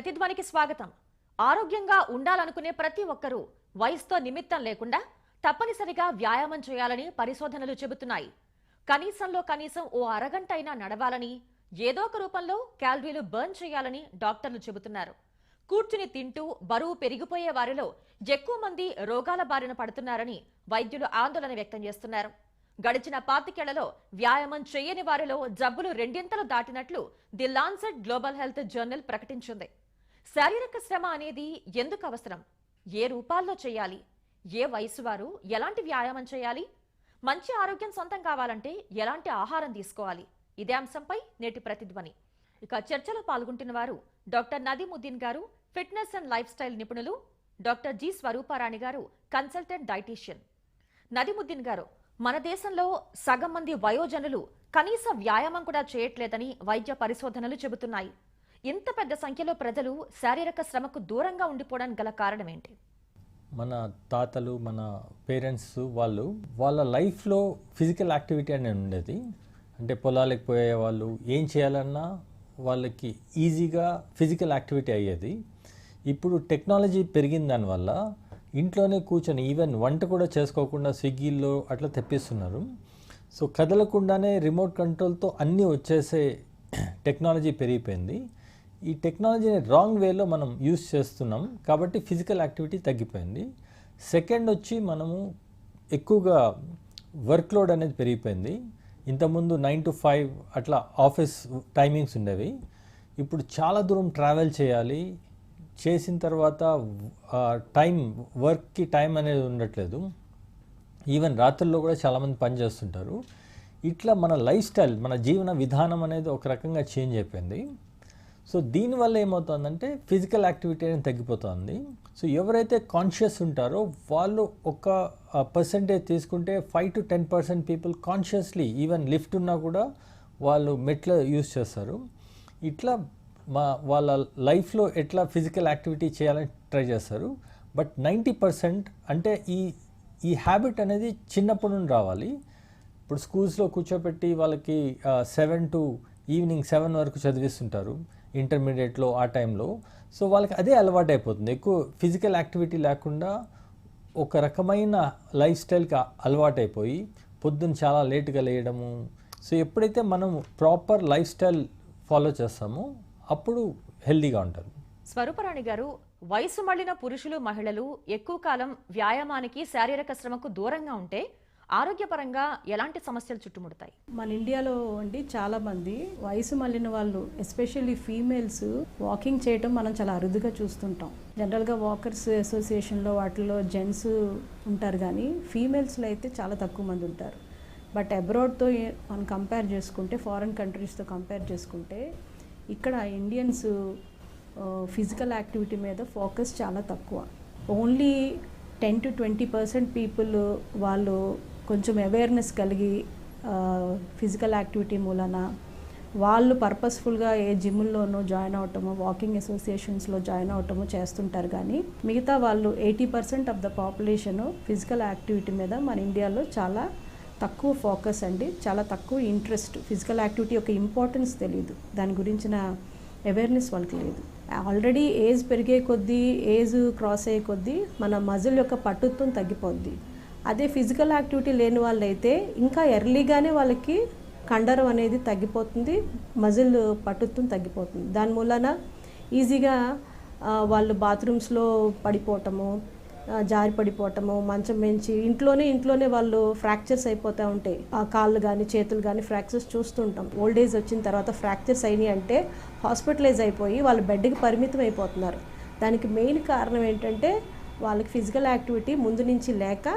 ప్రతిధ్వనికి స్వాగతం. ఆరోగ్యంగా ఉండాలనుకునే ప్రతి ఒక్కరూ వయసుతో నిమిత్తం లేకుండా తప్పనిసరిగా వ్యాయామం చేయాలని పరిశోధనలు చెబుతున్నాయి. కనీసంలో కనీసం ఓ అరగంట అయినా నడవాలని ఏదో ఒక రూపంలో క్యాలరీలు బర్న్ చేయాలని డాక్టర్లు చెబుతున్నారు. కూర్చుని తింటూ బరువు పెరిగిపోయే వారిలో ఎక్కువ మంది రోగాల బారిన పడుతున్నారని వైద్యులు ఆందోళన వ్యక్తం చేస్తున్నారు. గడిచిన పాతికేళ్ళలో వ్యాయామం చేయని వారిలో జబ్బులు రెండింతలు దాటినట్లు the Lancet global health journal ప్రకటించింది. శారీరక శ్రమ అనేది ఎందుకు అవసరం? ఏ రూపాల్లో చేయాలి? ఏ వయసు వారు? ఎలాంటి వ్యాయామం చేయాలి? మంచి ఆరోగ్యం సొంతం కావాలంటే ఎలాంటి ఆహారం తీసుకోవాలి? ఇదే అంశంపై నేటి ప్రతిధ్వని. ఇక చర్చలో పాల్గొంటున్న వారు డాక్టర్ నదీముద్దీన్ గారు ఫిట్నెస్ అండ్ లైఫ్ స్టైల్ నిపుణులు డాక్టర్ జి స్వరూపారాణి గారు కన్సల్టెంట్ డైటీషియన్. నదీముద్దీన్ గారు మన దేశంలో సగం మంది వయోజనులు కనీస వ్యాయామం కూడా చేయట్లేదని వైద్య పరిశోధనలు చెబుతున్నాయి. ఇంత పెద్ద సంఖ్యలో ప్రజలు శారీరక శ్రమకు దూరంగా ఉండిపోవడానికి గల కారణం ఏంటి మన తాతలు మన పేరెంట్స్ వాళ్ళు వాళ్ళ లైఫ్లో ఫిజికల్ యాక్టివిటీ అనేది ఉండేది. అంటే పొలాలకు పోయే వాళ్ళు ఏం చేయాలన్నా వాళ్ళకి ఈజీగా ఫిజికల్ యాక్టివిటీ అయ్యేది. ఇప్పుడు టెక్నాలజీ పెరిగిన దానివల్ల ఇంట్లోనే కూర్చొని ఈవెన్ వంట కూడా చేసుకోకుండా స్విగ్గీలో అట్లా తెప్పిస్తున్నారు. సో కదలకుండానే రిమోట్ కంట్రోల్తో అన్నీ వచ్చేసే టెక్నాలజీ పెరిగిపోయింది. ఈ టెక్నాలజీని రాంగ్ వేలో మనం యూస్ చేస్తున్నాం కాబట్టి ఫిజికల్ యాక్టివిటీ తగ్గిపోయింది. సెకండ్ వచ్చి మనము ఎక్కువగా వర్క్ లోడ్ అనేది పెరిగిపోయింది. ఇంతకుముందు నైన్ టు ఫైవ్ అట్లా ఆఫీస్ టైమింగ్స్ ఉండేవి. ఇప్పుడు చాలా దూరం ట్రావెల్ చేయాలి. చేసిన తర్వాత టైం వర్క్కి టైం అనేది ఉండట్లేదు. ఈవెన్ రాత్రుల్లో కూడా చాలామంది పని చేస్తుంటారు. ఇట్లా మన లైఫ్ స్టైల్ మన జీవన విధానం అనేది ఒక రకంగా చేంజ్ అయిపోయింది. సో దీనివల్ల ఏమవుతుందంటే ఫిజికల్ యాక్టివిటీ అనేది తగ్గిపోతుంది. సో ఎవరైతే కాన్షియస్ ఉంటారో వాళ్ళు ఒక పర్సంటేజ్ తీసుకుంటే five to ten percent people consciously even lift ఉన్నా కూడా వాళ్ళు మెట్ల యూస్ చేస్తారు. ఇట్లా మా వాళ్ళ లైఫ్లో ఎట్లా ఫిజికల్ యాక్టివిటీ చేయాలని ట్రై చేస్తారు. బట్ నైంటీ పర్సెంట్ అంటే ఈ ఈ హ్యాబిట్ అనేది చిన్నప్పటి నుండి రావాలి. ఇప్పుడు స్కూల్స్లో కూర్చోపెట్టి వాళ్ళకి సెవెన్ టు ఈవినింగ్ సెవెన్ వరకు చదివిస్తుంటారు. ఇంటర్మీడియట్లో ఆ టైంలో. సో వాళ్ళకి అదే అలవాటు అయిపోతుంది ఎక్కువ ఫిజికల్ యాక్టివిటీ లేకుండా ఒక రకమైన లైఫ్ స్టైల్కి అలవాటు అయిపోయి పొద్దున్న చాలా లేట్గా లేయడము. సో ఎప్పుడైతే మనం ప్రాపర్ లైఫ్ స్టైల్ ఫాలో చేస్తామో అప్పుడు హెల్దీగా ఉంటారు. స్వరూపరాణి గారు వయసు మళ్ళిన పురుషులు మహిళలు ఎక్కువ కాలం వ్యాయామానికి శారీరక శ్రమకు దూరంగా ఉంటే ఆరోగ్యపరంగా ఎలాంటి సమస్యలు చుట్టుముడతాయి? మన ఇండియాలో అండి చాలా మంది వయసు మళ్ళిన వాళ్ళు ఎస్పెషల్లీ ఫీమేల్స్ వాకింగ్ చేయటం మనం చాలా అరుదుగా చూస్తుంటాం. జనరల్గా వాకర్స్ అసోసియేషన్లో వాటిలో జెంట్స్ ఉంటారు కానీ ఫీమేల్స్లో అయితే చాలా తక్కువ మంది ఉంటారు. బట్ అబ్రాడ్తో మనం కంపేర్ చేసుకుంటే ఫారిన్ కంట్రీస్తో కంపేర్ చేసుకుంటే ఇక్కడ ఇండియన్స్ ఫిజికల్ యాక్టివిటీ మీద ఫోకస్ చాలా తక్కువ. Only ten to twenty percent people వాళ్ళు కొంచెం అవేర్నెస్ కలిగి ఫిజికల్ యాక్టివిటీ మూలన వాళ్ళు పర్పస్ఫుల్గా ఏ జిమ్ముల్లోనో జాయిన్ అవటము వాకింగ్ అసోసియేషన్స్లో జాయిన్ అవటము చేస్తుంటారు కానీ మిగతా వాళ్ళు eighty percent of the population physical activity మీద మన ఇండియాలో చాలా తక్కువ ఫోకస్ అండి. చాలా తక్కువ ఇంట్రెస్ట్ ఫిజికల్ యాక్టివిటీ యొక్క ఇంపార్టెన్స్ తెలియదు దాని గురించిన అవేర్నెస్ వాళ్ళకి లేదు. ఆల్రెడీ ఏజ్ పెరిగే కొద్దీ ఏజ్ క్రాస్ అయ్యే కొద్దీ మన మజిల్ యొక్క పట్టుత్వం తగ్గిపోద్ది. అదే ఫిజికల్ యాక్టివిటీ లేని వాళ్ళైతే ఇంకా ఎర్లీగానే వాళ్ళకి కండరం అనేది తగ్గిపోతుంది మజిల్ పట్టుత్వం తగ్గిపోతుంది. దాని మూలన ఈజీగా వాళ్ళు బాత్రూమ్స్లో పడిపోవటము జారి పడిపోవటము మంచం పెంచి ఇంట్లోనే ఇంట్లోనే వాళ్ళు ఫ్రాక్చర్స్ అయిపోతూ ఉంటాయి ఆ కాళ్ళు కానీ చేతులు కానీ ఫ్రాక్చర్స్ చూస్తుంటాం ఓల్డ్ ఏజ్ వచ్చిన తర్వాత ఫ్రాక్చర్స్ అయినాయి అంటే హాస్పిటలైజ్ అయిపోయి వాళ్ళు బెడ్కి పరిమితం అయిపోతున్నారు. దానికి మెయిన్ కారణం ఏంటంటే వాళ్ళకి ఫిజికల్ యాక్టివిటీ ముందు నుంచి లేక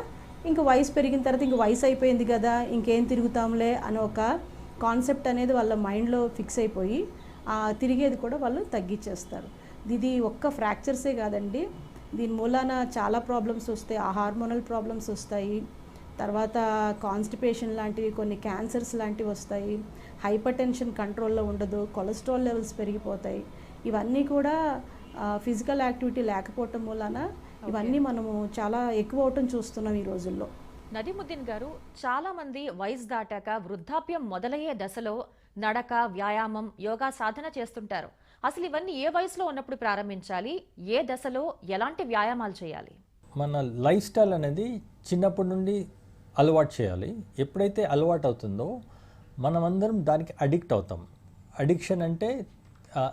ఇంకా వయసు పెరిగిన తర్వాత ఇంక వయసు అయిపోయింది కదా ఇంకేం తిరుగుతాంలే అని ఒక కాన్సెప్ట్ అనేది వాళ్ళ మైండ్లో ఫిక్స్ అయిపోయి ఆ తిరిగేది కూడా వాళ్ళు తగ్గించేస్తారు. ఇది ఒక్క ఫ్రాక్చర్సే కాదండి. దీని మూలాన చాలా ప్రాబ్లమ్స్ వస్తాయి. ఆ హార్మోనల్ ప్రాబ్లమ్స్ వస్తాయి. తర్వాత కాన్స్టిపేషన్ లాంటివి కొన్ని క్యాన్సర్స్ లాంటివి వస్తాయి. హైపర్ టెన్షన్ కంట్రోల్లో ఉండదు. కొలెస్ట్రాల్ లెవెల్స్ పెరిగిపోతాయి. ఇవన్నీ కూడా ఫిజికల్ యాక్టివిటీ లేకపోవటం మూలాన ఇవన్నీ మనము చాలా ఎక్కువ అవటం చూస్తున్నాం ఈ రోజుల్లో. నదీముద్దీన్ గారు చాలా మంది వయసు దాటాక వృద్ధాప్యం మొదలయ్యే దశలో నడక వ్యాయామం యోగా సాధన చేస్తుంటారు. అసలు ఇవన్నీ ఏ వయసులో ఉన్నప్పుడు ప్రారంభించాలి? ఏ దశలో ఎలాంటి వ్యాయామాలు చేయాలి? మన లైఫ్ స్టైల్ అనేది చిన్నప్పటి నుండి అలవాటు చేయాలి. ఎప్పుడైతే అలవాటు అవుతుందో మనమందరం దానికి అడిక్ట్ అవుతాం. అడిక్షన్ అంటే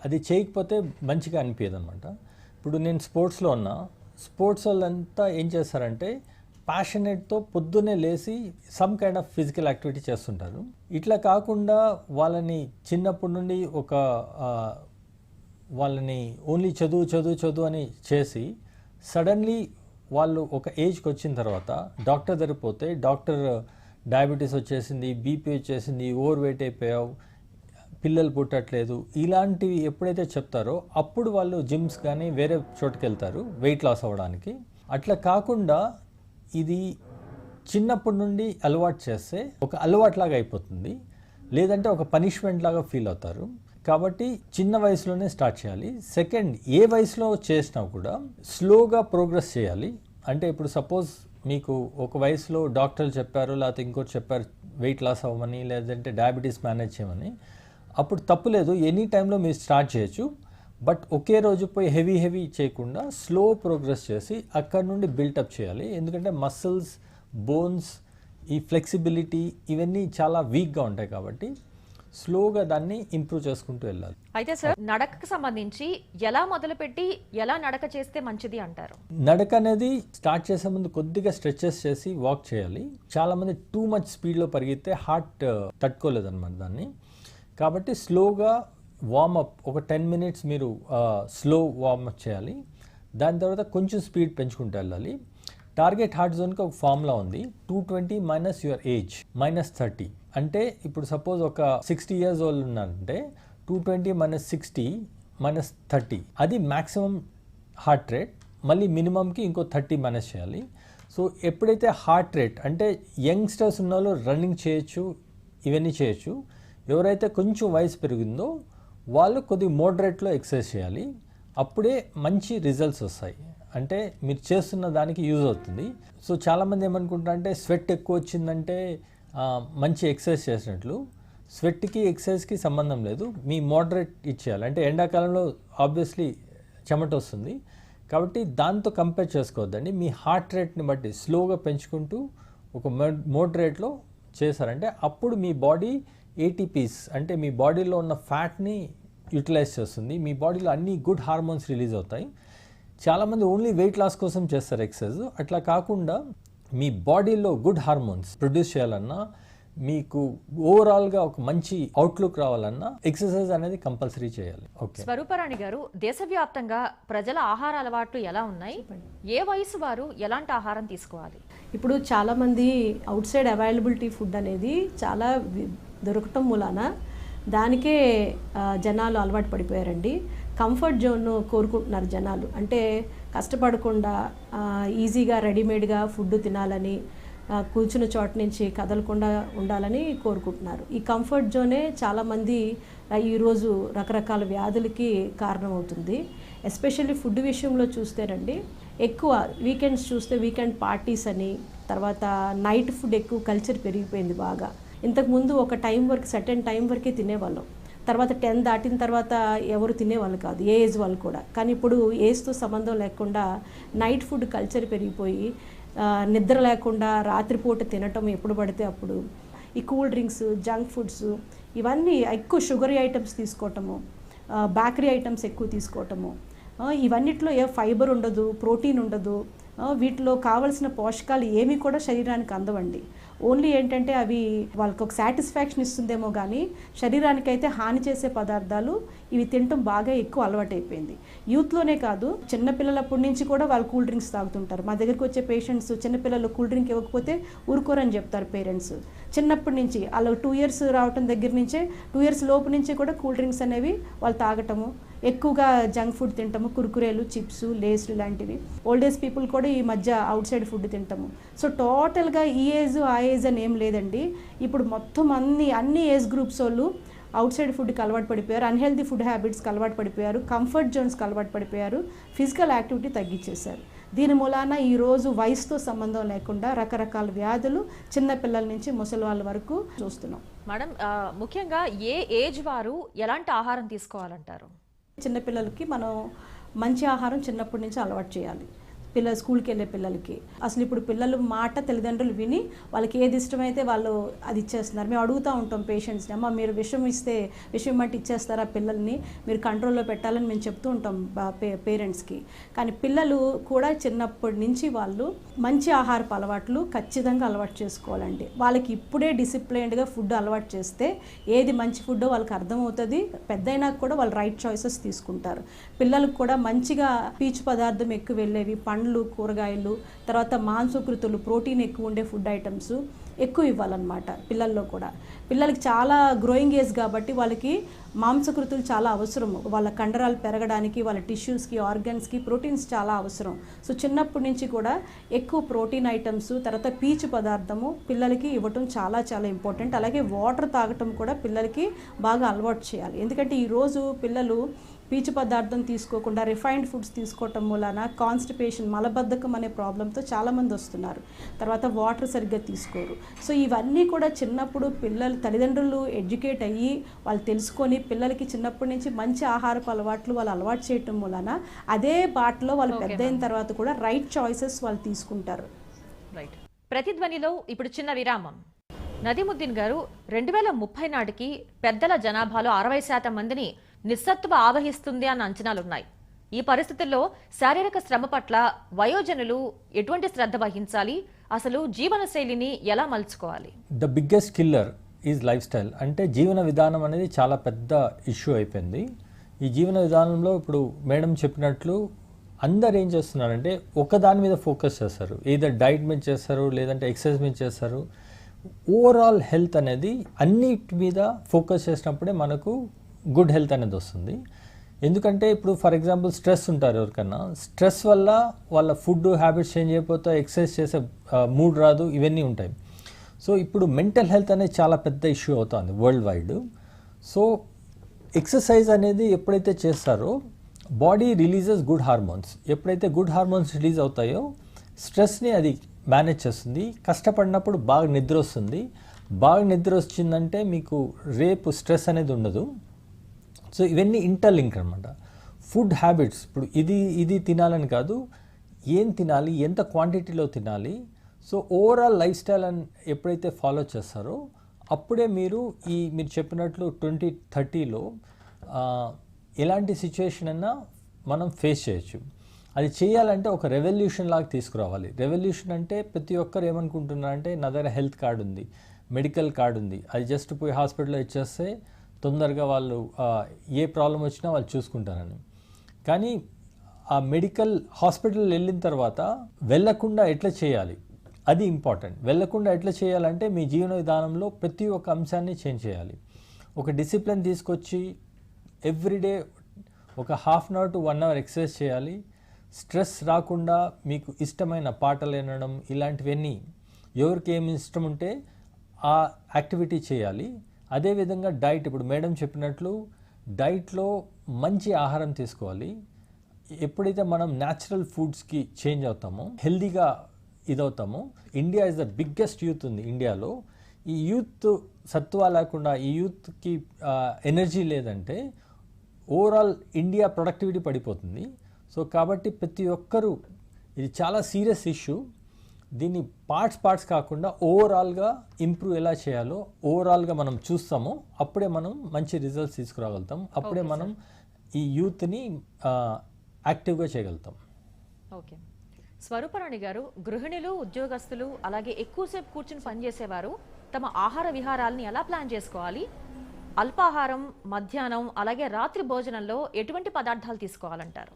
అది చేయకపోతే మంచిగా అనిపించదు అనమాట ఇప్పుడు నేను స్పోర్ట్స్లో ఉన్నా స్పోర్ట్స్ వాళ్ళంతా ఏం చేస్తారంటే ప్యాషనేట్తో పొద్దున్నే లేచి some kind of physical activity చేస్తుంటారు. ఇట్లా కాకుండా వాళ్ళని చిన్నప్పటి నుండి ఒక వాళ్ళని ఓన్లీ చదువు చదువు చదువు అని చేసి సడన్లీ వాళ్ళు ఒక ఏజ్కి వచ్చిన తర్వాత డాక్టర్ దగ్గర పోతే డాక్టర్ డయాబెటీస్ వచ్చేసింది బీపీ వచ్చేసింది ఓవర్ వెయిట్ అయిపోయావు పిల్లలు పుట్టట్లేదు. ఇలాంటివి ఎప్పుడైతే చెప్తారో అప్పుడు వాళ్ళు జిమ్స్ కానీ వేరే చోటుకి వెళ్తారు వెయిట్ లాస్ అవ్వడానికి. అట్లా కాకుండా ఇది చిన్నప్పటి నుండి అలవాటు చేస్తే ఒక అలవాట్లాగా అయిపోతుంది. లేదంటే ఒక పనిష్మెంట్ లాగా ఫీల్ అవుతారు. కాబట్టి చిన్న వయసులోనే స్టార్ట్ చేయాలి. సెకండ్ ఏ వయసులో చేసినా కూడా స్లోగా ప్రోగ్రెస్ చేయాలి. అంటే ఇప్పుడు సపోజ్ మీకు ఒక వయసులో డాక్టర్లు చెప్పారు లేకపోతే ఇంకోటి చెప్పారు వెయిట్ లాస్ అవ్వమని లేదంటే డయాబెటీస్ మేనేజ్ చేయమని. అప్పుడు తప్పులేదు ఎనీ టైంలో మీరు స్టార్ట్ చేయొచ్చు. బట్ ఒకే రోజు పోయి హెవీ హెవీ చేయకుండా స్లో ప్రోగ్రెస్ చేసి అక్కడ నుండి బిల్టప్ చేయాలి. ఎందుకంటే మసిల్స్ బోన్స్ ఈ ఫ్లెక్సిబిలిటీ ఇవన్నీ చాలా వీక్గా ఉంటాయి కాబట్టి స్లోగా దాన్ని ఇంప్రూవ్ చేసుకుంటూ వెళ్ళాలి. అయితే సార్ నడకకు సంబంధించి ఎలా మొదలుపెట్టి ఎలా నడక చేస్తే మంచిది అంటారు? నడక అనేది స్టార్ట్ చేసే ముందు కొద్దిగా స్ట్రెచెస్ చేసి వాక్ చేయాలి. చాలామంది టూ మచ్ స్పీడ్లో పరిగెత్తే హార్ట్ తట్టుకోలేదన్నమాట దాన్ని. కాబట్టి స్లోగా వార్మప్ ఒక టెన్ మినిట్స్ మీరు స్లో వార్మప్ చేయాలి. దాని తర్వాత కొంచెం స్పీడ్ పెంచుకుంటూ వెళ్ళాలి. టార్గెట్ హార్ట్ జోన్కి ఒక ఫార్ములా ఉంది. Two twenty minus your age minus thirty అంటే ఇప్పుడు సపోజ్ ఒక సిక్స్టీ ఇయర్స్ ఓల్డ్ ఉన్నారంటే two twenty minus sixty minus thirty అది మ్యాక్సిమం హార్ట్ రేట్ మళ్ళీ మినిమంకి ఇంకో థర్టీ మైనస్ చేయాలి. సో ఎప్పుడైతే హార్ట్ రేట్ అంటే యంగ్స్టర్స్ ఉన్న వాళ్ళు రన్నింగ్ చేయొచ్చు ఇవన్నీ చేయొచ్చు. ఎవరైతే కొంచెం వయసు పెరిగిందో వాళ్ళు కొద్దిగా మోడరేట్లో ఎక్సర్సైజ్ చేయాలి. అప్పుడే మంచి రిజల్ట్స్ వస్తాయి. అంటే మీరు చేస్తున్న దానికి యూజ్ అవుతుంది. సో చాలామంది ఏమనుకుంటారు అంటే స్వెట్ ఎక్కువ వచ్చిందంటే మంచి ఎక్సర్సైజ్ చేసినట్లు. స్వెట్కి ఎక్సర్సైజ్కి సంబంధం లేదు. మీ మోడరేట్ ఇచ్చేయాలి. అంటే ఎండాకాలంలో ఆబ్వియస్లీ చెమట వస్తుంది. కాబట్టి దాంతో కంపేర్ చేసుకోవద్దండి. మీ హార్ట్ రేట్ని బట్టి స్లోగా పెంచుకుంటూ ఒక మోడరేట్లో చేశారంటే అప్పుడు మీ బాడీ ఏటీపీస్ అంటే మీ బాడీలో ఉన్న ఫ్యాట్ని యూటిలైజ్ చేస్తుంది. మీ బాడీలో అన్ని గుడ్ హార్మోన్స్ రిలీజ్ అవుతాయి. చాలామంది ఓన్లీ వెయిట్ లాస్ కోసం చేస్తారు ఎక్సర్సైజ్. అట్లా కాకుండా మీ బాడీలో గుడ్ హార్మోన్స్ ప్రొడ్యూస్ చేయాలన్నా మీకు ఓవరాల్గా ఒక మంచి అవుట్లుక్ రావాలన్నా ఎక్సర్సైజ్ అనేది కంపల్సరీ చేయాలి. ఓకే. స్వరూపరాణి గారు దేశవ్యాప్తంగా ప్రజల ఆహార అలవాట్లు ఎలా ఉన్నాయి? ఏ వయసు వారు ఎలాంటి ఆహారం తీసుకోవాలి? ఇప్పుడు చాలామంది అవుట్ సైడ్ అవైలబిలిటీ ఫుడ్ అనేది చాలా దొరకటం మూలాన దానికే జనాలు అలవాటు పడిపోయారండి. కంఫర్ట్ జోన్ కోరుకుంటున్నారు జనాలు. అంటే కష్టపడకుండా ఈజీగా రెడీమేడ్గా ఫుడ్ తినాలని కూర్చున్న చోట నుంచి కదలకుండా ఉండాలని కోరుకుంటున్నారు. ఈ కంఫర్ట్ జోనే చాలామంది ఈరోజు రకరకాల వ్యాధులకి కారణమవుతుంది. ఎస్పెషల్లీ ఫుడ్ విషయంలో చూస్తేనండి ఎక్కువ వీకెండ్స్ చూస్తే వీకెండ్ పార్టీస్ అని తర్వాత నైట్ ఫుడ్ ఎక్కువ కల్చర్ పెరిగిపోయింది బాగా. ఇంతకుముందు ఒక టైం వరకు సర్టెన్ టైం వరకే తినేవాళ్ళం. తర్వాత టెన్ దాటిన తర్వాత ఎవరు తినేవాళ్ళు కాదు ఏ ఏజ్ వాళ్ళు కూడా. కానీ ఇప్పుడు ఏజ్తో సంబంధం లేకుండా నైట్ ఫుడ్ కల్చర్ పెరిగిపోయి నిద్ర లేకుండా రాత్రిపూట తినటం ఎప్పుడు పడితే అప్పుడు ఈ కూల్ డ్రింక్స్ జంక్ ఫుడ్స్ ఇవన్నీ ఎక్కువ షుగరీ ఐటమ్స్ తీసుకోవటము బేకరీ ఐటమ్స్ ఎక్కువ తీసుకోవటము ఇవన్నిట్లో ఏ ఫైబర్ ఉండదు ప్రోటీన్ ఉండదు వీటిలో కావలసిన పోషకాలు ఏమీ కూడా శరీరానికి అందవండి. ఓన్లీ ఏంటంటే అవి వాళ్ళకి ఒక సాటిస్ఫాక్షన్ ఇస్తుందేమో కానీ శరీరానికైతే హాని చేసే పదార్థాలు ఇవి తినటం బాగా ఎక్కువ అలవాటైపోయింది. యూత్లోనే కాదు చిన్నపిల్లలప్పటి నుంచి కూడా వాళ్ళు కూల్ డ్రింక్స్ తాగుతుంటారు. మా దగ్గరికి వచ్చే పేషెంట్స్ చిన్నపిల్లలు కూల్ డ్రింక్ ఇవ్వకపోతే ఊరుకోరని చెప్తారు పేరెంట్స్. చిన్నప్పటి నుంచి వాళ్ళు టూ ఇయర్స్ రావటం దగ్గర నుంచే టూ ఇయర్స్ లోపు నుంచి కూడా కూల్ డ్రింక్స్ అనేవి వాళ్ళు తాగటము ఎక్కువగా జంక్ ఫుడ్ తింటాము కురుకురేలు చిప్స్ లేస్లు లాంటివి. ఓల్డ్ ఏజ్ పీపుల్ కూడా ఈ మధ్య అవుట్ సైడ్ ఫుడ్ తింటాము సో టోటల్గా ఈ ఏజ్ ఆ ఏజ్ అని ఏం లేదండి. ఇప్పుడు మొత్తం అన్ని అన్ని ఏజ్ గ్రూప్స్ వాళ్ళు అవుట్ సైడ్ ఫుడ్కి అలవాటు పడిపోయారు. అన్హెల్దీ ఫుడ్ హ్యాబిట్స్కి అలవాటు పడిపోయారు. కంఫర్ట్ జోన్స్కి అలవాటు పడిపోయారు. ఫిజికల్ యాక్టివిటీ తగ్గించేశారు దీని మూలాన ఈరోజు వయసుతో సంబంధం లేకుండా రకరకాల వ్యాధులు చిన్నపిల్లల నుంచి ముసలి వాళ్ళ వరకు చూస్తున్నాం. మేడం ముఖ్యంగా ఏ ఏజ్ వారు ఎలాంటి ఆహారం తీసుకోవాలంటారు? చిన్నపిల్లలకి మనం మంచి ఆహారం చిన్నప్పటి నుంచి అలవాటు చేయాలి. పిల్లలు స్కూల్కి వెళ్ళే పిల్లలకి. అసలు ఇప్పుడు పిల్లలు మాట తల్లిదండ్రులు విని వాళ్ళకి ఏది ఇష్టమైతే వాళ్ళు అది ఇచ్చేస్తున్నారు. మేము అడుగుతూ ఉంటాం పేషెంట్స్ని అమ్మ మీరు విషయం ఇస్తే విషయం అంటే ఇచ్చేస్తారా పిల్లల్ని? మీరు కంట్రోల్లో పెట్టాలని మేము చెప్తూ ఉంటాం పేరెంట్స్కి. కానీ పిల్లలు కూడా చిన్నప్పటి నుంచి వాళ్ళు మంచి ఆహారపు అలవాట్లు ఖచ్చితంగా అలవాటు చేసుకోవాలండి. వాళ్ళకి ఇప్పుడే డిసిప్లైన్డ్గా ఫుడ్ అలవాటు చేస్తే ఏది మంచి ఫుడ్ వాళ్ళకి అర్థమవుతుంది. పెద్దయినాక కూడా వాళ్ళు రైట్ చాయిసెస్ తీసుకుంటారు. పిల్లలకు కూడా మంచిగా పీచు పదార్థం ఎక్కువ వెళ్ళేవి పండ్లు కూరగాయలు తర్వాత మాంసకృతులు ప్రోటీన్ ఎక్కువ ఉండే ఫుడ్ ఐటమ్స్ ఎక్కువ ఇవ్వాలన్నమాట పిల్లల్లో కూడా. పిల్లలకి చాలా గ్రోయింగ్ ఏజ్ కాబట్టి వాళ్ళకి మాంసకృతులు చాలా అవసరం. వాళ్ళ కండరాలు పెరగడానికి వాళ్ళ టిష్యూస్కి ఆర్గన్స్కి ప్రోటీన్స్ చాలా అవసరం. సో చిన్నప్పటి నుంచి కూడా ఎక్కువ ప్రోటీన్ ఐటమ్స్ తర్వాత పీచు పదార్థము పిల్లలకి ఇవ్వటం చాలా చాలా ఇంపార్టెంట్ అలాగే వాటర్ తాగటం కూడా పిల్లలకి బాగా అలవాటు చేయాలి. ఎందుకంటే ఈరోజు పిల్లలు పీచు పదార్థం తీసుకోకుండా రిఫైన్డ్ ఫుడ్స్ తీసుకోవటం మూలాన కాన్స్టిపేషన్ మలబద్ధకం అనే ప్రాబ్లంతో చాలామంది వస్తున్నారు. తర్వాత వాటర్ సరిగ్గా తీసుకోరు. సో ఇవన్నీ కూడా చిన్నప్పుడు పిల్లలు తల్లిదండ్రులు ఎడ్యుకేట్ అయ్యి వాళ్ళు తెలుసుకొని పిల్లలకి చిన్నప్పటి నుంచి మంచి ఆహారపు అలవాట్లు వాళ్ళు అలవాటు చేయటం మూలాన అదే బాటలో వాళ్ళు పెద్ద అయిన తర్వాత కూడా రైట్ చాయిసెస్ వాళ్ళు తీసుకుంటారు. రైట్ ప్రతిధ్వనిలో ఇప్పుడు చిన్న విరామం. నదీముద్దీన్ గారు రెండు వేల ముప్పై నాటికి పెద్దల జనాభాలో అరవై శాతం మందిని నిస్సత్వ ఆవహిస్తుంది అన్న అంచనాలున్నాయి. ఈ పరిస్థితుల్లో శారీరక శ్రమ పట్ల వయోజనులు ఎటువంటి శ్రద్ధ వహించాలి? అసలు జీవన శైలిని ఎలా మలుచుకోవాలి? The biggest killer is lifestyle అంటే జీవన విధానం అనేది చాలా పెద్ద ఇష్యూ అయిపోయింది. ఈ జీవన విధానంలో ఇప్పుడు మేడం చెప్పినట్లు అందరు ఏం చేస్తున్నారంటే ఒకదాని మీద ఫోకస్ చేస్తారు. ఏదో డైట్ మీద చేస్తారు లేదంటే ఎక్సర్సైజ్ మీద చేస్తారు. ఓవరాల్ హెల్త్ అనేది అన్నిటి మీద ఫోకస్ చేసినప్పుడే మనకు గుడ్ హెల్త్ అనేది వస్తుంది. ఎందుకంటే ఇప్పుడు ఫర్ ఎగ్జాంపుల్ స్ట్రెస్ ఉంటారు ఎవరికన్నా. స్ట్రెస్ వల్ల వాళ్ళ ఫుడ్ హ్యాబిట్స్ చేంజ్ అయిపోతే ఎక్సర్సైజ్ చేసే మూడ్ రాదు ఇవన్నీ ఉంటాయి. సో ఇప్పుడు మెంటల్ హెల్త్ అనేది చాలా పెద్ద ఇష్యూ అవుతుంది వరల్డ్ వైడ్. సో ఎక్సర్సైజ్ అనేది ఎప్పుడైతే చేస్తారో బాడీ రిలీజెస్ గుడ్ హార్మోన్స్. ఎప్పుడైతే గుడ్ హార్మోన్స్ రిలీజ్ అవుతాయో స్ట్రెస్ని అది మేనేజ్ చేస్తుంది. కష్టపడినప్పుడు బాగా నిద్ర వస్తుంది. బాగా నిద్ర వచ్చిందంటే మీకు రేపు స్ట్రెస్ అనేది ఉండదు. సో ఇవన్నీ ఇంటర్లింక్ అనమాట ఫుడ్ హ్యాబిట్స్ ఇప్పుడు ఇది ఇది తినాలని కాదు ఏం తినాలి ఎంత క్వాంటిటీలో తినాలి సో ఓవరాల్ లైఫ్ స్టైల్ అని ఎప్పుడైతే ఫాలో చేస్తారో అప్పుడే మీరు ఈ మీరు చెప్పినట్లు ట్వంటీ థర్టీలో ఎలాంటి సిచ్యువేషన్ అయినా మనం ఫేస్ చేయొచ్చు. అది చేయాలంటే ఒక రెవల్యూషన్ లాగా తీసుకురావాలి. రెవల్యూషన్ అంటే ప్రతి ఒక్కరు ఏమనుకుంటున్నారంటే నా దగ్గర హెల్త్ కార్డు ఉంది మెడికల్ కార్డు ఉంది. అది జస్ట్ పోయి హాస్పిటల్లో ఇచ్చేస్తే తొందరగా వాళ్ళు ఏ ప్రాబ్లం వచ్చినా వాళ్ళు చూసుకుంటారని. కానీ ఆ మెడికల్ హాస్పిటల్ వెళ్ళిన తర్వాత వెళ్ళకుండా ఎట్లా చేయాలి? అది ఇంపార్టెంట్. వెళ్ళకుండా ఎట్లా చేయాలంటే మీ జీవన విధానంలో ప్రతి ఒక్క అంశాన్ని చేంజ్ చేయాలి. ఒక డిసిప్లిన్ తీసుకొచ్చి ఎవ్రీడే ఒక half an hour to one hour exercise చేయాలి. స్ట్రెస్ రాకుండా మీకు ఇష్టమైన పాటలు వినడం ఇలాంటివన్నీ ఎవరికి ఏమి ఇష్టం ఉంటే ఆ యాక్టివిటీ చేయాలి. అదేవిధంగా డైట్ ఇప్పుడు మేడం చెప్పినట్లు డైట్లో మంచి ఆహారం తీసుకోవాలి. ఎప్పుడైతే మనం న్యాచురల్ ఫుడ్స్కి చేంజ్ అవుతామో హెల్దీగా ఇదవుతామో India is the biggest youth ఉంది ఇండియాలో. ఈ యూత్ సత్వా లేకుండా ఈ యూత్కి ఎనర్జీ లేదంటే ఓవరాల్ ఇండియా ప్రొడక్టివిటీ పడిపోతుంది. సో కాబట్టి ప్రతి ఒక్కరూ ఇది చాలా సీరియస్ ఇష్యూ. దీన్ని పార్ట్స్ పార్ట్స్ కాకుండా ఓవరాల్గా ఇంప్రూవ్ ఎలా చేయాలో ఓవరాల్గా మనం చూస్తామో. అప్పుడే మనం మంచి రిజల్ట్స్ తీసుకురాగలుగుతాం. అప్పుడే మనం ఈ యూత్ని యాక్టివ్గా చేయగలుగుతాం. ఓకే స్వరూపరాణి గారు గృహిణులు ఉద్యోగస్తులు అలాగే ఎక్కువసేపు కూర్చుని పనిచేసేవారు తమ ఆహార విహారాలని ఎలా ప్లాన్ చేసుకోవాలి? అల్పాహారం మధ్యాహ్నం అలాగే రాత్రి భోజనంలో ఎటువంటి పదార్థాలు తీసుకోవాలంటారు?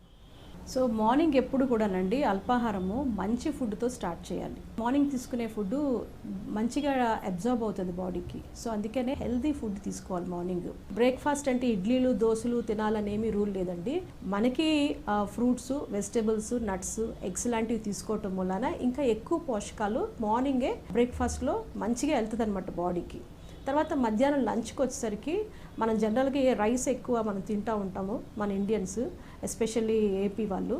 సో మార్నింగ్ ఎప్పుడు కూడానండి అల్పాహారము మంచి ఫుడ్తో స్టార్ట్ చేయాలి. మార్నింగ్ తీసుకునే ఫుడ్ మంచిగా అబ్జర్వ్ అవుతుంది బాడీకి. సో అందుకనే హెల్తీ ఫుడ్ తీసుకోవాలి మార్నింగ్. బ్రేక్ఫాస్ట్ అంటే ఇడ్లీలు దోశలు తినాలనేమి రూల్ లేదండి. మనకి ఫ్రూట్స్ వెజిటేబుల్స్ నట్స్ ఎగ్స్ లాంటివి తీసుకోవటం వలన ఇంకా ఎక్కువ పోషకాలు మార్నింగే బ్రేక్ఫాస్ట్లో మంచిగా వెళ్తుంది అనమాట బాడీకి. తర్వాత మధ్యాహ్నం లంచ్కి వచ్చేసరికి మనం జనరల్గా ఏ రైస్ ఎక్కువ మనం తింటూ ఉంటాము మన ఇండియన్స్ ఎస్పెషల్లీ ఏపీ వాళ్ళు.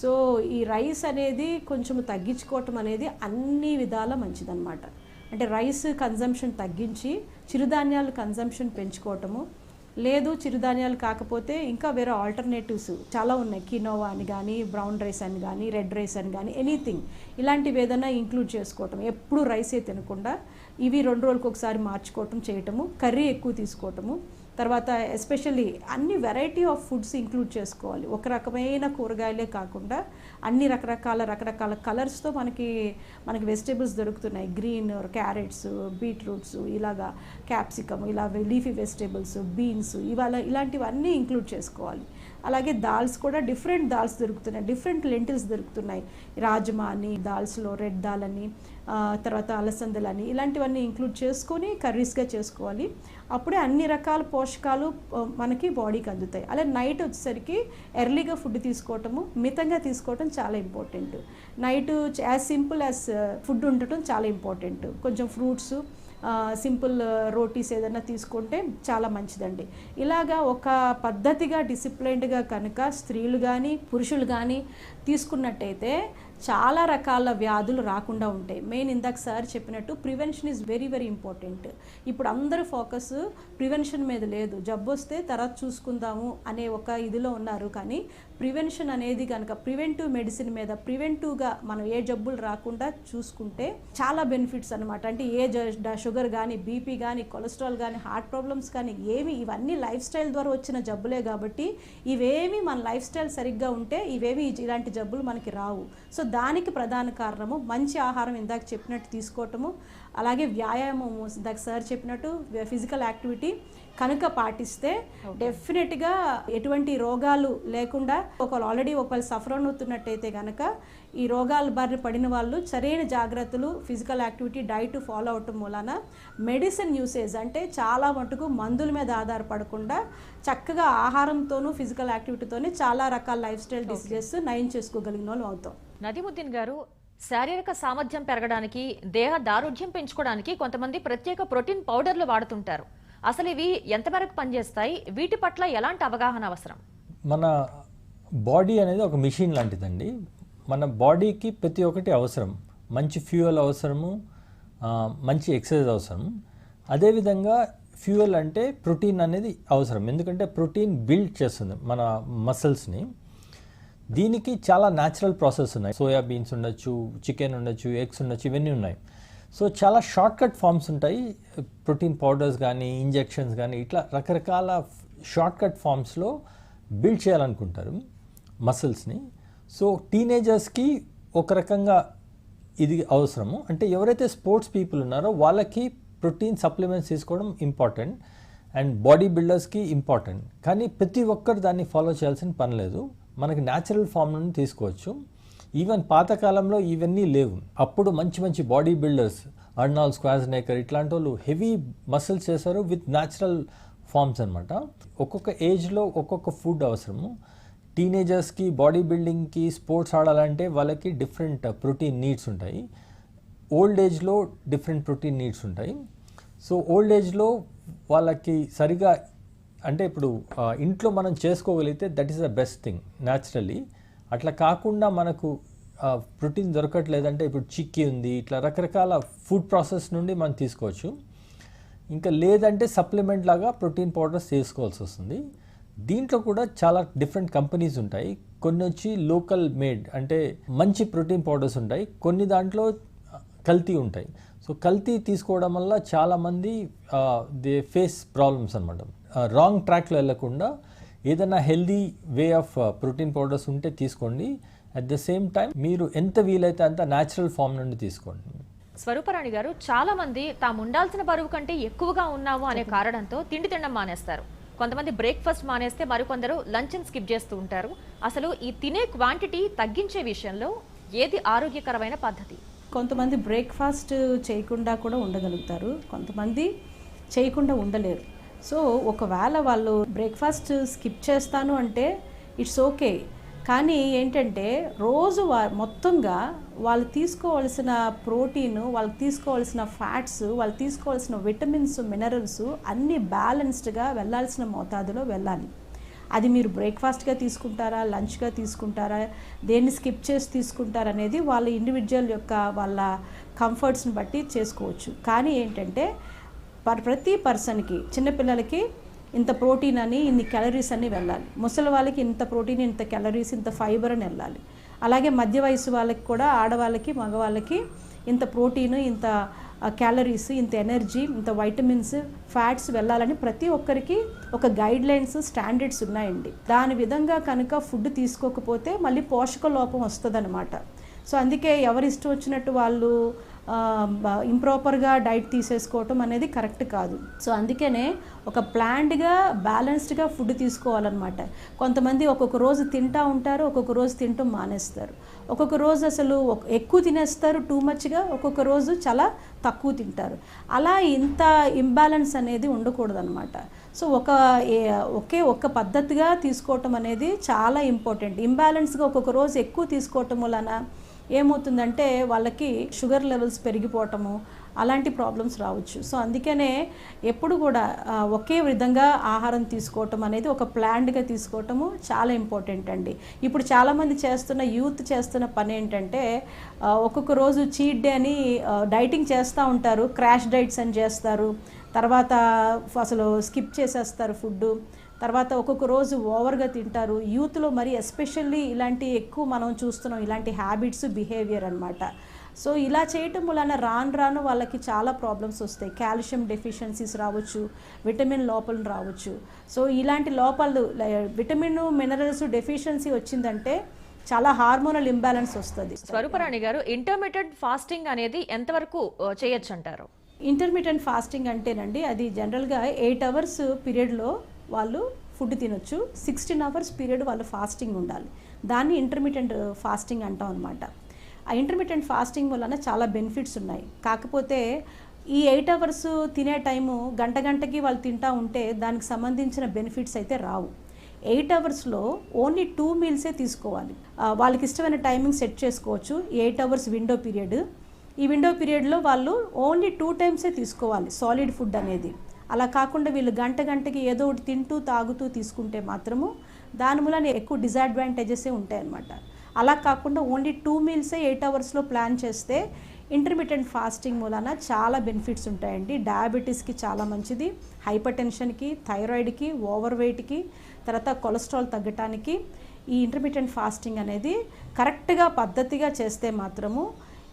సో ఈ రైస్ అనేది కొంచెం తగ్గించుకోవటం అనేది అన్ని విధాల మంచిదన్నమాట. అంటే రైస్ కన్జంప్షన్ తగ్గించి చిరుధాన్యాలు కన్జంప్షన్ పెంచుకోవటము లేదు చిరుధాన్యాలు కాకపోతే ఇంకా వేరే ఆల్టర్నేటివ్స్ చాలా ఉన్నాయి. కినోవా అని కానీ బ్రౌన్ రైస్ అని కానీ రెడ్ రైస్ అని కానీ ఎనీథింగ్ ఇలాంటివి ఏదైనా ఇంక్లూడ్ చేసుకోవటం. ఎప్పుడు రైసే తినకుండా ఇవి రెండు రోజులకు ఒకసారి మార్చుకోవటం చేయటము. కర్రీ ఎక్కువ తీసుకోవటము. తర్వాత ఎస్పెషల్లీ అన్ని వెరైటీ ఆఫ్ ఫుడ్స్ ఇంక్లూడ్ చేసుకోవాలి. ఒక రకమైన కూరగాయలే కాకుండా అన్ని రకరకాల రకరకాల కలర్స్తో మనకి మనకి వెజిటేబుల్స్ దొరుకుతున్నాయి. గ్రీన్ క్యారెట్స్ బీట్రూట్స్ ఇలాగా క్యాప్సికమ్ ఇలా లీఫీ వెజిటేబుల్స్ బీన్స్ ఇవాళ ఇలాంటివన్నీ ఇంక్లూడ్ చేసుకోవాలి. అలాగే దాల్స్ కూడా డిఫరెంట్ దాల్స్ దొరుకుతున్నాయి. డిఫరెంట్ లెంటిల్స్ దొరుకుతున్నాయి. రాజ్మా అని దాల్స్లో రెడ్ దాల్ అని తర్వాత అలసందలని ఇలాంటివన్నీ ఇంక్లూడ్ చేసుకొని కర్రీస్గా చేసుకోవాలి. అప్పుడే అన్ని రకాల పోషకాలు మనకి బాడీకి అందుతాయి. అలా నైట్ వచ్చేసరికి ఎర్లీగా ఫుడ్ తీసుకోవటము మితంగా తీసుకోవటం చాలా important. Night as simple as food ఉండటం చాలా ఇంపార్టెంట్. కొంచెం ఫ్రూట్స్ సింపుల్ రోటీస్ ఏదైనా తీసుకుంటే చాలా మంచిదండి. ఇలాగా ఒక పద్ధతిగా డిసిప్లైన్డ్గా కనుక స్త్రీలు కానీ పురుషులు కానీ తీసుకున్నట్టయితే చాలా రకాల వ్యాధులు రాకుండా ఉంటాయి. మెయిన్ ఇందాక సార్ చెప్పినట్టు prevention is very very important ఇప్పుడు అందరూ ఫోకస్ ప్రివెన్షన్ మీద లేదు. జబ్బు వస్తే తర్వాత చూసుకుందాము అనే ఒక ఇదిలో ఉన్నారు. కానీ ప్రివెన్షన్ అనేది కనుక ప్రివెంటివ్ మెడిసిన్ మీద ప్రివెంటివ్గా మనం ఏ జబ్బులు రాకుండా చూసుకుంటే చాలా బెనిఫిట్స్ అనమాట అంటే ఏ షుగర్ కానీ బీపీ కానీ కొలెస్ట్రాల్ కానీ హార్ట్ ప్రాబ్లమ్స్ కానీ ఏమి ఇవన్నీ లైఫ్ స్టైల్ ద్వారా వచ్చిన జబ్బులే కాబట్టి ఇవేమి మన లైఫ్ స్టైల్ సరిగ్గా ఉంటే ఇవేమి ఇలాంటి జబ్బులు మనకి రావు. సో దానికి ప్రధాన కారణము మంచి ఆహారం ఇందాక చెప్పినట్టు తీసుకోవటము అలాగే వ్యాయామము ఇందాక సార్ చెప్పినట్టు ఫిజికల్ యాక్టివిటీ కనుక పాటిస్తే డెఫినెట్గా ఎటువంటి రోగాలు లేకుండా ఒకవేళ ఆల్రెడీ ఒకవేళ సఫర్ అవుతున్నట్టయితే కనుక ఈ రోగాల బారిన పడిన వాళ్ళు సరైన జాగ్రత్తలు ఫిజికల్ యాక్టివిటీ డైట్ ఫాలో అవటం మూలాన మెడిసిన్ యూసేజ్ అంటే చాలా మటుకు మందుల మీద ఆధారపడకుండా చక్కగా ఆహారంతోనూ ఫిజికల్ యాక్టివిటీతోనే చాలా రకాల లైఫ్ స్టైల్ డిసీజెస్ నయం చేసుకోగలిగిన వాళ్ళు అవుతాం. నదిముద్దీన్ గారు శారీరక సామర్థ్యం పెరగడానికి దేహ దారుఢ్యం పెంచుకోవడానికి కొంతమంది ప్రత్యేక ప్రోటీన్ పౌడర్లు వాడుతుంటారు. అసలు ఇవి ఎంతవరకు పనిచేస్తాయి? వీటి పట్ల ఎలాంటి అవగాహన అవసరం? మన బాడీ అనేది ఒక మిషన్ లాంటిదండి. మన బాడీకి ప్రతి ఒక్కటి అవసరం. మంచి ఫ్యూయల్ అవసరము మంచి ఎక్సర్సైజ్ అవసరం. అదేవిధంగా ఫ్యూయల్ అంటే ప్రోటీన్ అనేది అవసరం. ఎందుకంటే ప్రోటీన్ బిల్డ్ చేస్తుంది మన మసిల్స్ని. దీనికి చాలా న్యాచురల్ ప్రాసెస్ ఉన్నాయి. సోయాబీన్స్ ఉండొచ్చు చికెన్ ఉండొచ్చు ఎగ్స్ ఉండొచ్చు ఇవన్నీ ఉన్నాయి. సో చాలా షార్ట్కట్ ఫామ్స్ ఫార్మ్స్ ఉంటాయి. ప్రోటీన్ పౌడర్స్ కానీ ఇంజెక్షన్స్ కానీ ఇట్లా రకరకాల షార్ట్కట్ ఫామ్స్లో ఫార్మ్స్లో బిల్డ్ చేయాలనుకుంటారు మసిల్స్ని. సో టీనేజర్స్కి ఒక రకంగా ఇది అవసరము. అంటే ఎవరైతే స్పోర్ట్స్ పీపుల్ ఉన్నారో వాళ్ళకి ప్రోటీన్ సప్లిమెంట్స్ తీసుకోవడం ఇంపార్టెంట్ అండ్ బాడీ బిల్డర్స్కి ఇంపార్టెంట్. కానీ ప్రతి ఒక్కరు దాన్ని ఫాలో చేయాల్సిన పని లేదు. మనకి న్యాచురల్ ఫామ్ నుండి తీసుకోవచ్చు. ఈవెన్ పాతకాలంలో ఇవన్నీ లేవు. అప్పుడు మంచి మంచి బాడీ బిల్డర్స్ అర్నాల్ స్క్వాజ్నేకర్ ఇట్లాంటి వాళ్ళు హెవీ మసిల్స్ చేశారు విత్ న్యాచురల్ ఫార్మ్స్ అనమాట ఒక్కొక్క ఏజ్లో ఒక్కొక్క ఫుడ్ అవసరము. టీనేజర్స్కి బాడీ బిల్డింగ్కి స్పోర్ట్స్ ఆడాలంటే వాళ్ళకి డిఫరెంట్ ప్రోటీన్ నీడ్స్ ఉంటాయి. ఓల్డ్ ఏజ్లో డిఫరెంట్ ప్రోటీన్ నీడ్స్ ఉంటాయి. సో ఓల్డ్ ఏజ్లో వాళ్ళకి సరిగా అంటే ఇప్పుడు ఇంట్లో మనం చేసుకోగలిగితే that is the best thing naturally అట్లా కాకుండా మనకు ప్రోటీన్ దొరకట్లేదంటే ఇప్పుడు చిక్కీ ఉంది ఇట్లా రకరకాల ఫుడ్ ప్రాసెస్ నుండి మనం తీసుకోవచ్చు. ఇంకా లేదంటే సప్లిమెంట్ లాగా ప్రోటీన్ పౌడర్స్ తీసుకోవాల్సి వస్తుంది. దీంట్లో కూడా చాలా డిఫరెంట్ కంపెనీస్ ఉంటాయి. కొన్ని వచ్చి లోకల్ మేడ్ అంటే మంచి ప్రోటీన్ పౌడర్స్ ఉంటాయి. కొన్ని దాంట్లో కల్తీ ఉంటాయి. సో కల్తీ తీసుకోవడం వల్ల చాలామంది దే ఫేస్ ప్రాబ్లమ్స్ అనమాట రాంగ్ ట్రాక్లో వెళ్ళకుండా ఏదైనా healthy way of protein powders ఉంటే తీసుకోండి. అట్ ద సేమ్ టైం మీరు ఎంత వీలైతే అంత న్యాచురల్ ఫామ్ నుండి తీసుకోండి. స్వరూపరాణి గారు చాలా మంది తాము ఉండాల్సిన బరువు కంటే ఎక్కువగా ఉన్నాము అనే కారణంతో తిండి తినడం మానేస్తారు. కొంతమంది బ్రేక్ఫాస్ట్ మానేస్తే మరికొందరు లంచ్ స్కిప్ చేస్తూ ఉంటారు. అసలు ఈ తినే క్వాంటిటీ తగ్గించే విషయంలో ఏది ఆరోగ్యకరమైన పద్ధతి? కొంతమంది బ్రేక్ఫాస్ట్ చేయకుండా కూడా ఉండగలుగుతారు. కొంతమంది చేయకుండా ఉండలేరు. సో ఒకవేళ వాళ్ళు బ్రేక్ఫాస్ట్ స్కిప్ చేస్తాను అంటే ఇట్స్ ఓకే కానీ ఏంటంటే రోజు వా మొత్తంగా వాళ్ళు తీసుకోవాల్సిన ప్రోటీన్ వాళ్ళు తీసుకోవాల్సిన ఫ్యాట్స్ వాళ్ళు తీసుకోవాల్సిన విటమిన్స్ మినరల్స్ అన్నీ బ్యాలెన్స్డ్గా వెళ్ళాల్సిన మోతాదులో వెళ్ళాలి. అది మీరు బ్రేక్ఫాస్ట్గా తీసుకుంటారా లంచ్గా తీసుకుంటారా దేన్ని స్కిప్ చేసి తీసుకుంటారా అనేది వాళ్ళ ఇండివిజువల్ యొక్క వాళ్ళ కంఫర్ట్స్ని బట్టి చేసుకోవచ్చు. కానీ ఏంటంటే ప్రతి పర్సన్కి చిన్నపిల్లలకి ఇంత ప్రోటీన్ అని ఇన్ని క్యాలరీస్ అని వెళ్ళాలి. ముసలి వాళ్ళకి ఇంత ప్రోటీన్ ఇంత క్యాలరీస్ ఇంత ఫైబర్ అని వెళ్ళాలి. అలాగే మధ్య వయసు వాళ్ళకి కూడా ఆడవాళ్ళకి మగవాళ్ళకి ఇంత ప్రోటీన్ ఇంత క్యాలరీస్ ఇంత ఎనర్జీ ఇంత వైటమిన్స్ ఫ్యాట్స్ వెళ్ళాలని ప్రతి ఒక్కరికి ఒక గైడ్ లైన్స్ స్టాండర్డ్స్ ఉన్నాయండి. దాని విధంగా కనుక ఫుడ్ తీసుకోకపోతే మళ్ళీ పోషక లోపం వస్తుందన్నమాట. సో అందుకే ఎవరు ఇష్టం వచ్చినట్టు వాళ్ళు ఇంప్రాపర్గా డైట్ తీసేసుకోవటం అనేది కరెక్ట్ కాదు. సో అందుకనే ఒక ప్లాన్డ్గా బ్యాలెన్స్డ్గా ఫుడ్ తీసుకోవాలన్నమాట. కొంతమంది ఒక్కొక్క రోజు తింటా ఉంటారు ఒక్కొక్క రోజు తింటూ మానేస్తారు. ఒక్కొక్క రోజు అసలు ఎక్కువ తినేస్తారు టూ మచ్గా ఒక్కొక్క రోజు చాలా తక్కువ తింటారు. అలా ఇంత ఇంబ్యాలెన్స్ అనేది ఉండకూడదనమాట సో ఒక ఏ- ఒకే ఒక్క పద్ధతిగా తీసుకోవటం అనేది చాలా ఇంపార్టెంట్ ఇంబ్యాలెన్స్గా ఒక్కొక్క రోజు ఎక్కువ తీసుకోవటం వలన ఏమవుతుందంటే వాళ్ళకి షుగర్ లెవెల్స్ పెరిగిపోవటము అలాంటి ప్రాబ్లమ్స్ రావచ్చు. సో అందుకనే ఎప్పుడు కూడా ఒకే విధంగా ఆహారం తీసుకోవటం అనేది ఒక ప్లాన్డ్గా తీసుకోవటము చాలా ఇంపార్టెంట్ అండి. ఇప్పుడు చాలామంది చేస్తున్న యూత్ చేస్తున్న పని ఏంటంటే ఒక్కొక్క రోజు చీట్ డే అని డైటింగ్ చేస్తూ ఉంటారు. క్రాష్ డైట్స్ అని చేస్తారు. తర్వాత అసలు స్కిప్ చేసేస్తారు ఫుడ్ తర్వాత ఒక్కొక్క రోజు ఓవర్గా తింటారు. యూత్లో మరి ఎస్పెషల్లీ ఇలాంటి ఎక్కువ మనం చూస్తున్నాం ఇలాంటి హ్యాబిట్స్ బిహేవియర్ అన్నమాట. సో ఇలా చేయటం వలన రాను రాను వాళ్ళకి చాలా ప్రాబ్లమ్స్ వస్తాయి. కాల్షియం డెఫిషియన్సీస్ రావచ్చు విటమిన్ లోపాలు రావచ్చు. సో ఇలాంటి లోపాలు విటమిన్ మినరల్స్ డెఫిషియన్సీ వచ్చిందంటే చాలా హార్మోనల్ ఇంబ్యాలెన్స్ వస్తుంది. స్వరూపరాణి గారు ఇంటర్మీడియట్ ఫాస్టింగ్ అనేది ఎంతవరకు చేయొచ్చు అంటారు? ఇంటర్మీడియట్ ఫాస్టింగ్ అంటేనండి అది జనరల్గా ఎయిట్ అవర్స్ పీరియడ్లో వాళ్ళు ఫుడ్ తినొచ్చు. సిక్స్టీన్ అవర్స్ పీరియడ్ వాళ్ళు ఫాస్టింగ్ ఉండాలి. దాన్ని ఇంటర్మీడియంట్ ఫాస్టింగ్ uh, అంటాం అనమాట ఆ ఇంటర్మీడియంట్ ఫాస్టింగ్ వలన చాలా బెనిఫిట్స్ ఉన్నాయి. కాకపోతే ఈ ఎయిట్ అవర్స్ తినే టైము గంట గంటకి వాళ్ళు తింటా ఉంటే దానికి సంబంధించిన బెనిఫిట్స్ అయితే రావు. ఎయిట్ అవర్స్లో ఓన్లీ టూ మీల్సే తీసుకోవాలి. వాళ్ళకి ఇష్టమైన టైమింగ్ సెట్ చేసుకోవచ్చు. ఎయిట్ అవర్స్ విండో పీరియడ్ ఈ విండో పీరియడ్లో వాళ్ళు ఓన్లీ టూ టైమ్సే తీసుకోవాలి సాలిడ్ ఫుడ్ అనేది. అలా కాకుండా వీళ్ళు గంట గంటకి ఏదో ఒకటి తింటూ తాగుతూ తీసుకుంటే మాత్రము దాని మూలన ఎక్కువ డిసడ్వాంటేజెసే ఉంటాయి అన్నమాట అలా కాకుండా ఓన్లీ టూ మీల్సే ఎయిట్ అవర్స్లో ప్లాన్ చేస్తే ఇంటర్మీడియట్ ఫాస్టింగ్ మూలన చాలా బెనిఫిట్స్ ఉంటాయండి. డయాబెటీస్కి చాలా మంచిది హైపర్ టెన్షన్కి థైరాయిడ్కి ఓవర్ వెయిట్కి తర్వాత కొలెస్ట్రాల్ తగ్గటానికి ఈ ఇంటర్మీడియట్ ఫాస్టింగ్ అనేది కరెక్ట్గా పద్ధతిగా చేస్తే మాత్రము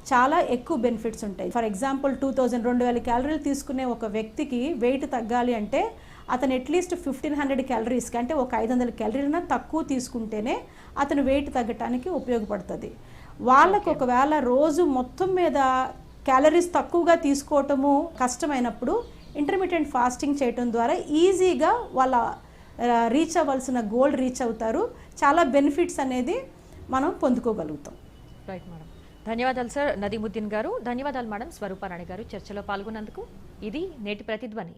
చాలా ఎక్కువ బెనిఫిట్స్ ఉంటాయి. ఫర్ ఎగ్జాంపుల్ టూ థౌజండ్ రెండు వేల క్యాలరీలు తీసుకునే ఒక వ్యక్తికి వెయిట్ తగ్గాలి అంటే అతను అట్లీస్ట్ ఫిఫ్టీన్ హండ్రెడ్ క్యాలరీస్కి అంటే ఒక ఐదు వందల క్యాలరీలన్నా తక్కువ తీసుకుంటేనే అతను వెయిట్ తగ్గటానికి ఉపయోగపడుతుంది. వాళ్ళకు ఒకవేళ రోజు మొత్తం మీద క్యాలరీస్ తక్కువగా తీసుకోవటము కష్టమైనప్పుడు ఇంటర్మీడియట్ ఫాస్టింగ్ చేయటం ద్వారా ఈజీగా వాళ్ళ రీచ్ అవ్వాల్సిన గోల్ రీచ్ అవుతారు. చాలా బెనిఫిట్స్ అనేది మనం పొందుకోగలుగుతాం. రైట్ మేడం ధన్యవాదాలు సార్. నదీముద్దీన్ గారు ధన్యవాదాలు మేడం. స్వరూపారాణి గారు చర్చలో పాల్గొన్నందుకు ఇది నేటి ప్రతిధ్వని.